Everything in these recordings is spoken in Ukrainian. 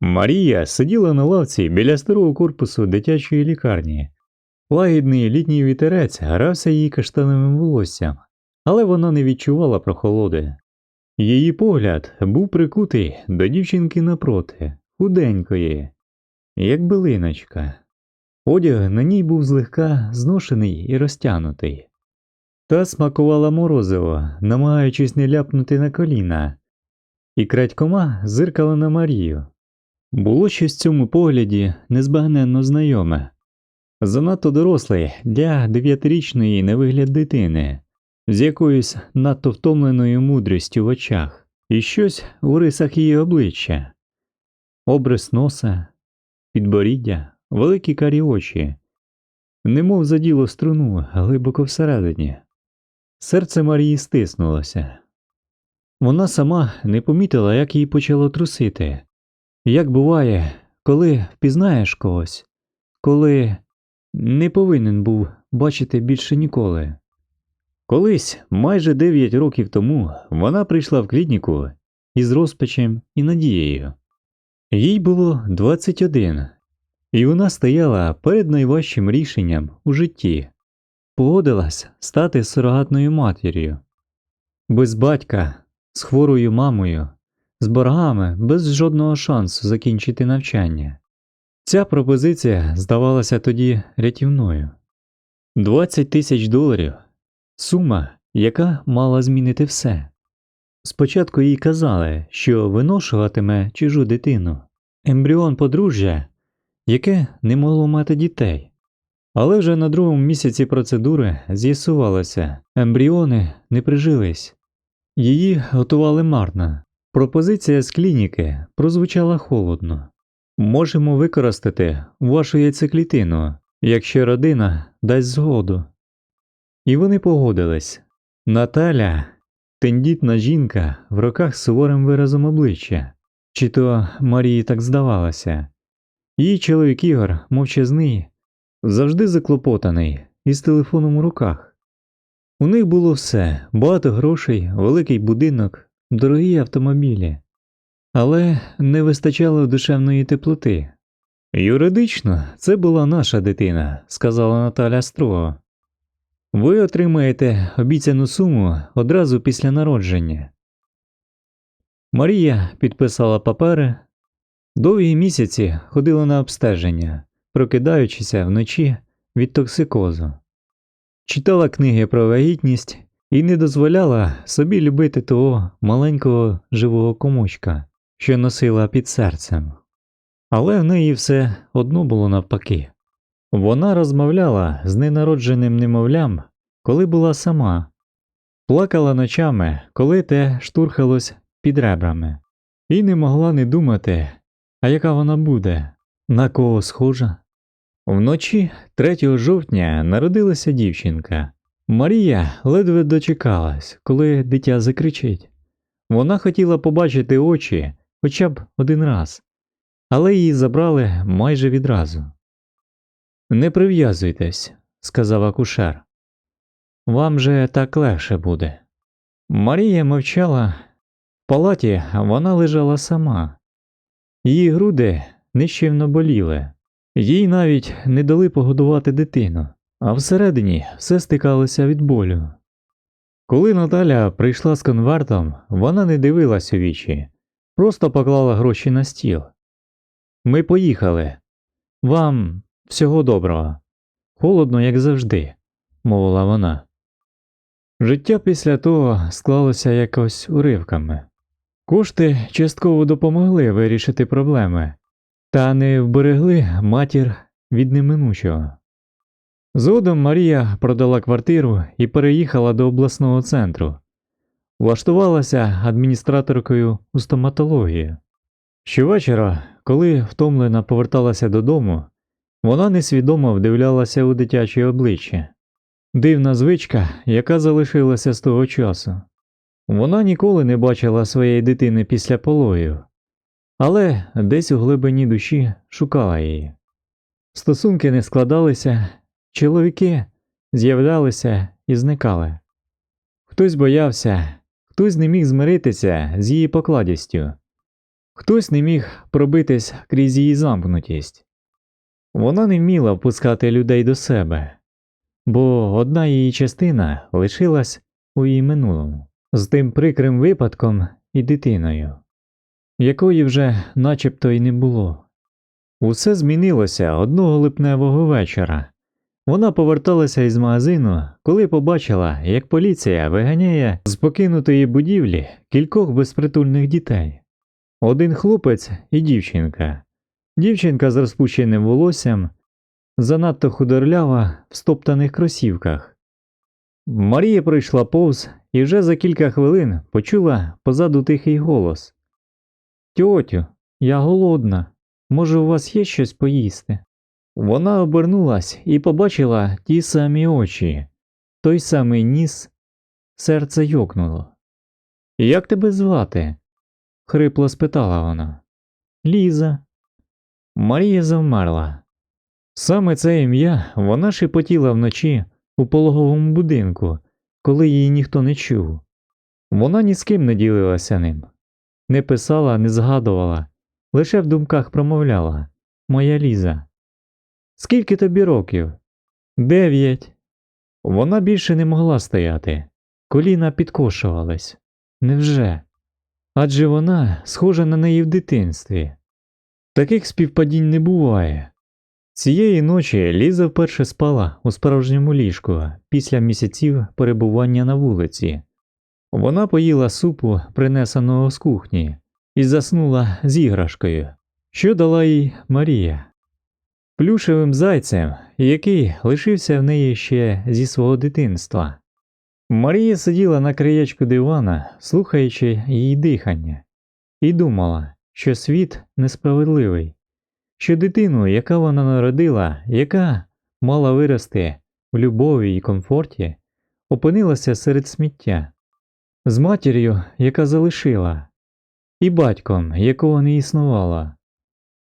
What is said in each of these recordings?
Марія сиділа на лавці біля старого корпусу дитячої лікарні. Лагідний літній вітерець грався її каштановим волоссям, але вона не відчувала прохолоди. Її погляд був прикутий до дівчинки напроти, худенької, як билиночка. Одяг на ній був злегка зношений і розтянутий. Та смакувала морозиво, намагаючись не ляпнути на коліна, і крадькома зиркала на Марію. Було щось в цьому погляді незбагненно знайоме. Занадто дорослий для дев'ятирічної на вигляд дитини, з якоюсь надто втомленою мудрістю в очах, і щось у рисах її обличчя, обрис носа, підборіддя, великі карі очі, немов заділо струну глибоко всередині. Серце Марії стиснулося. Вона сама не помітила, як її почало трусити. Як буває, коли впізнаєш когось, коли не повинен був бачити більше ніколи. Колись, майже дев'ять років тому, вона прийшла в клініку із розпачем і надією. Їй було 21, і вона стояла перед найважчим рішенням у житті, погодилась стати сурогатною матір'ю, без батька, з хворою мамою, з боргами, без жодного шансу закінчити навчання. Ця пропозиція здавалася тоді рятівною 20 тисяч доларів сума, яка мала змінити все. Спочатку їй казали, що виношуватиме чужу дитину, ембріон подружжя, яке не могло мати дітей. Але вже на другому місяці процедури з'ясувалося, ембріони не прижились, її готували марно. Пропозиція з клініки прозвучала холодно. Можемо використати вашу яйцеклітину, якщо родина дасть згоду. І вони погодились. Наталя, тендітна жінка в роках з суворим виразом обличчя, чи то Марії так здавалося. Її чоловік Ігор, мовчазний, завжди заклопотаний, із телефоном у руках. У них було все багато грошей, великий будинок, дорогі автомобілі, але не вистачало душевної теплоти. Юридично це була наша дитина, сказала Наталя строго. Ви отримаєте обіцяну суму одразу після народження. Марія підписала папери. Довгі місяці ходила на обстеження, прокидаючися вночі від токсикозу, читала книги про вагітність і не дозволяла собі любити того маленького живого комочка, що носила під серцем. Але в неї все одно було навпаки. Вона розмовляла з ненародженим немовлям, коли була сама, плакала ночами, коли те штурхалось під ребрами, і не могла не думати, а яка вона буде, на кого схожа. Вночі 3 жовтня народилася дівчинка. Марія ледве дочекалась, коли дитя закричить. Вона хотіла побачити очі хоча б один раз, але її забрали майже відразу. Не прив'язуйтесь, сказав акушер. Вам же так легше буде. Марія мовчала. В палаті вона лежала сама. Її груди нищівно боліли, їй навіть не дали погодувати дитину, а всередині все стикалося від болю. Коли Наталя прийшла з конвертом, вона не дивилась у вічі, просто поклала гроші на стіл. Ми поїхали. Вам всього доброго. Холодно, як завжди, мовила вона. Життя після того склалося якось уривками. Кошти частково допомогли вирішити проблеми, та не вберегли матір від неминучого. Згодом Марія продала квартиру і переїхала до обласного центру, влаштувалася адміністраторкою у стоматології. Щовечора, коли втомлена поверталася додому, вона несвідомо вдивлялася у дитяче обличчя. Дивна звичка, яка залишилася з того часу. Вона ніколи не бачила своєї дитини після пологів, але десь у глибині душі шукала її. Стосунки не складалися, чоловіки з'являлися і зникали. Хтось боявся, хтось не міг змиритися з її покладістю. Хтось не міг пробитись крізь її замкнутість. Вона не вміла впускати людей до себе, бо одна її частина лишилась у її минулому з тим прикрим випадком і дитиною, якої вже начебто й не було. Усе змінилося одного липневого вечора. Вона поверталася із магазину, коли побачила, як поліція виганяє з покинутої будівлі кількох безпритульних дітей. Один хлопець і дівчинка. Дівчинка з розпущеним волоссям, занадто худорлява в стоптаних кросівках. Марія прийшла повз і вже за кілька хвилин почула позаду тихий голос Тьотю, я голодна. Може, у вас є щось поїсти? Вона обернулась і побачила ті самі очі, той самий ніс, серце йокнуло. Як тебе звати? хрипло спитала вона. Ліза. Марія завмерла. Саме це ім'я вона шепотіла вночі у пологовому будинку, коли її ніхто не чув. Вона ні з ким не ділилася ним, не писала, не згадувала, лише в думках промовляла Моя Ліза. Скільки тобі років? Дев'ять. Вона більше не могла стояти. Коліна підкошувались. Невже? Адже вона схожа на неї в дитинстві. Таких співпадінь не буває. Цієї ночі Ліза вперше спала у справжньому ліжку після місяців перебування на вулиці. Вона поїла супу, принесеного з кухні, і заснула з іграшкою, що дала їй Марія. Плюшевим зайцем, який лишився в неї ще зі свого дитинства. Марія сиділа на краєчку дивана, слухаючи її дихання, і думала, що світ несправедливий, що дитину, яка вона народила, яка мала вирости в любові і комфорті, опинилася серед сміття, з матір'ю, яка залишила, і батьком, якого не існувало.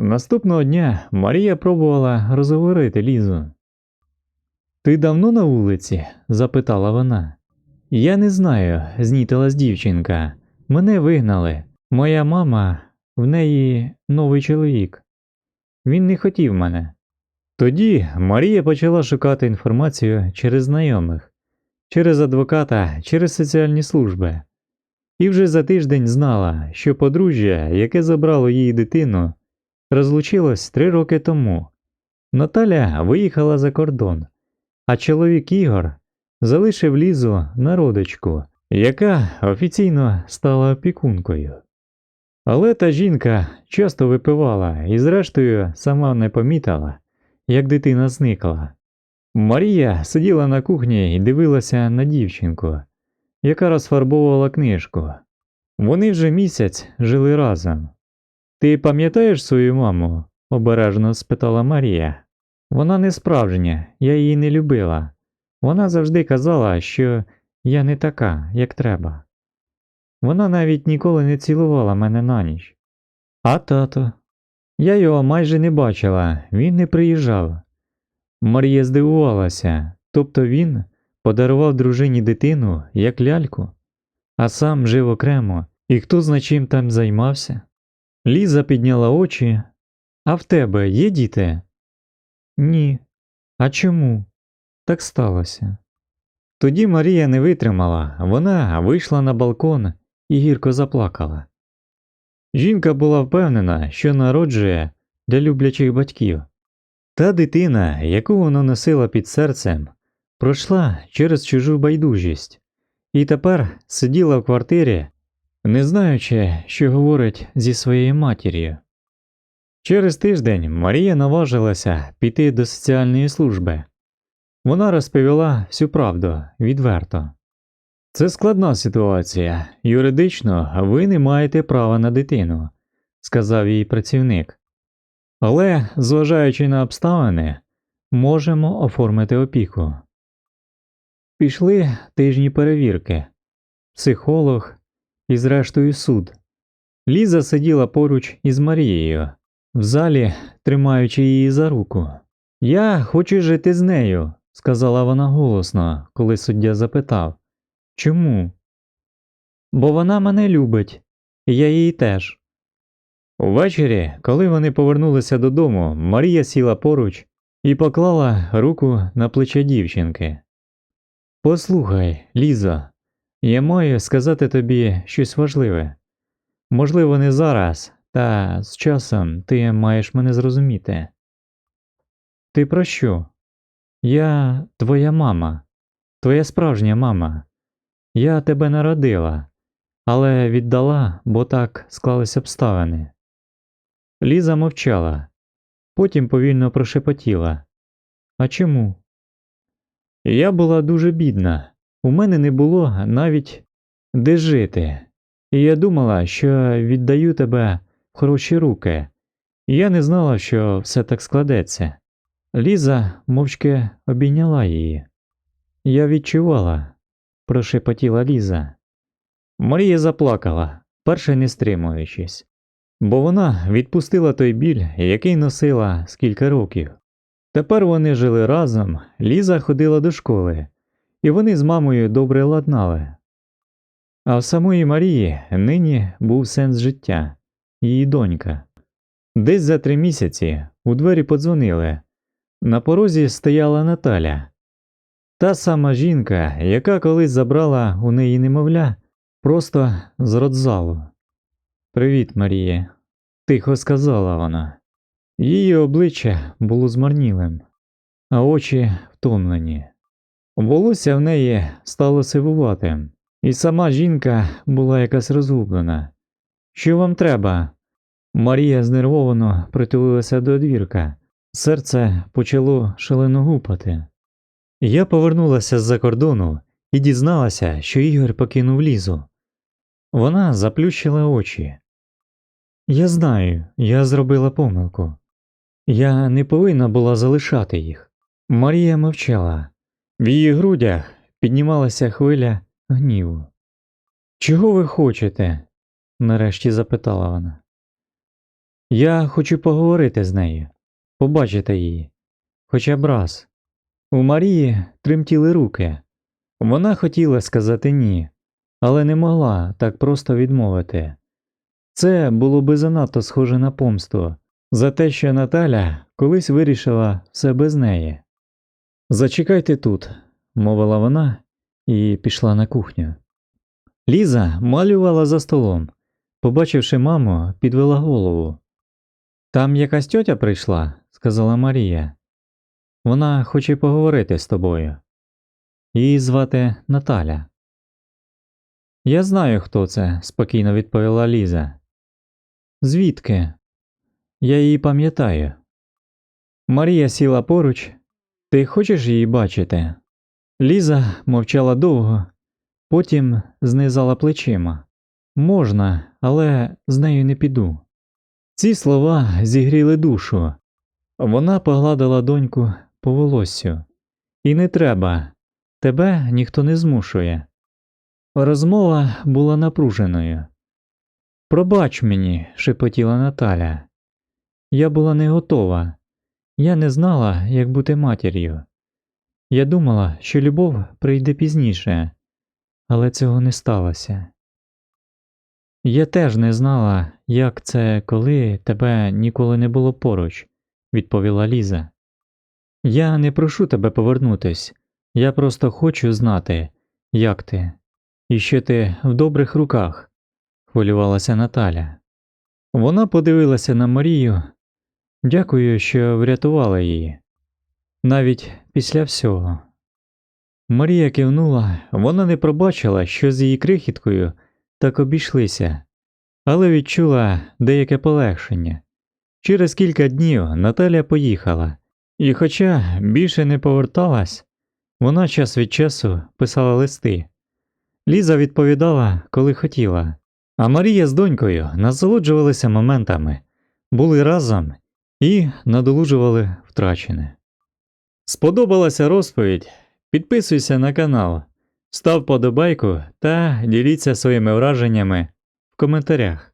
Наступного дня Марія пробувала розговорити Лізу. Ти давно на вулиці? запитала вона. Я не знаю, знітилась дівчинка. Мене вигнали. Моя мама, в неї новий чоловік. Він не хотів мене. Тоді Марія почала шукати інформацію через знайомих, через адвоката, через соціальні служби. І вже за тиждень знала, що подружжя, яке забрало її дитину, розлучилось три роки тому. Наталя виїхала за кордон, а чоловік Ігор залишив лізу на родичку, яка офіційно стала опікункою. Але та жінка часто випивала і, зрештою, сама не помітила, як дитина зникла. Марія сиділа на кухні і дивилася на дівчинку, яка розфарбовувала книжку. Вони вже місяць жили разом. Ти пам'ятаєш свою маму? обережно спитала Марія. Вона не справжня, я її не любила. Вона завжди казала, що я не така, як треба. Вона навіть ніколи не цілувала мене на ніч. А тато? Я його майже не бачила, він не приїжджав. Марія здивувалася, тобто він подарував дружині дитину як ляльку, а сам жив окремо, і хто зна чим там займався. Ліза підняла очі. А в тебе є діти? Ні. А чому? Так сталося. Тоді Марія не витримала, вона вийшла на балкон і гірко заплакала. Жінка була впевнена, що народжує для люблячих батьків. Та дитина, яку вона носила під серцем, пройшла через чужу байдужість і тепер сиділа в квартирі, не знаючи, що говорить зі своєю матір'ю. Через тиждень Марія наважилася піти до соціальної служби. Вона розповіла всю правду відверто. Це складна ситуація. Юридично ви не маєте права на дитину, сказав їй працівник. Але, зважаючи на обставини, можемо оформити опіку. Пішли тижні перевірки, психолог і, зрештою, суд. Ліза сиділа поруч із Марією, в залі, тримаючи її за руку. Я хочу жити з нею, сказала вона голосно, коли суддя запитав. Чому? Бо вона мене любить, і я її теж. Увечері, коли вони повернулися додому, Марія сіла поруч і поклала руку на плече дівчинки. Послухай, Лізо, я маю сказати тобі щось важливе. Можливо, не зараз, та з часом ти маєш мене зрозуміти. Ти про що? Я твоя мама, твоя справжня мама. Я тебе народила, але віддала, бо так склалися обставини. Ліза мовчала, потім повільно прошепотіла. А чому? Я була дуже бідна, у мене не було навіть де жити, і я думала, що віддаю тебе в хороші руки, я не знала, що все так складеться. Ліза мовчки обійняла її. Я відчувала, прошепотіла Ліза. Марія заплакала, перше не стримуючись, бо вона відпустила той біль, який носила з кілька років. Тепер вони жили разом, Ліза ходила до школи, і вони з мамою добре ладнали. А в самої Марії нині був сенс життя, її донька. Десь за три місяці у двері подзвонили. На порозі стояла Наталя. Та сама жінка, яка колись забрала у неї немовля, просто з родзалу. Привіт, Марія, тихо сказала вона. Її обличчя було змарнілим, а очі втомлені. Волосся в неї стало сивуватим, і сама жінка була якась розгублена. Що вам треба? Марія знервовано притулилася до двірка. Серце почало шалено гупати. Я повернулася з-за кордону і дізналася, що Ігор покинув лізу. Вона заплющила очі. Я знаю, я зробила помилку. Я не повинна була залишати їх. Марія мовчала. В її грудях піднімалася хвиля гніву. Чого ви хочете? нарешті запитала вона. Я хочу поговорити з нею, побачити її, хоча б раз. У Марії тремтіли руки. Вона хотіла сказати ні, але не могла так просто відмовити. Це було би занадто схоже на помсту за те, що Наталя колись вирішила все без неї. Зачекайте тут, мовила вона і пішла на кухню. Ліза малювала за столом. Побачивши маму, підвела голову. Там якась тьотя прийшла, сказала Марія. Вона хоче поговорити з тобою. Її звати Наталя. Я знаю, хто це, спокійно відповіла Ліза. Звідки? Я її пам'ятаю. Марія сіла поруч. Ти хочеш її бачити? Ліза мовчала довго, потім знизала плечима. Можна, але з нею не піду. Ці слова зігріли душу. Вона погладила доньку по волоссю. І не треба, тебе ніхто не змушує. Розмова була напруженою. Пробач мені, шепотіла Наталя. Я була не готова. Я не знала, як бути матір'ю. Я думала, що любов прийде пізніше, але цього не сталося. Я теж не знала, як це, коли тебе ніколи не було поруч, відповіла Ліза. Я не прошу тебе повернутись, я просто хочу знати, як ти, і що ти в добрих руках, хвилювалася Наталя. Вона подивилася на Марію. Дякую, що врятувала її. Навіть після всього. Марія кивнула, вона не пробачила, що з її крихіткою так обійшлися, але відчула деяке полегшення. Через кілька днів Наталя поїхала, і, хоча більше не поверталась, вона час від часу писала листи. Ліза відповідала, коли хотіла, а Марія з донькою насолоджувалися моментами, були разом і надолужували втрачене. Сподобалася розповідь? Підписуйся на канал, став подобайку та діліться своїми враженнями в коментарях.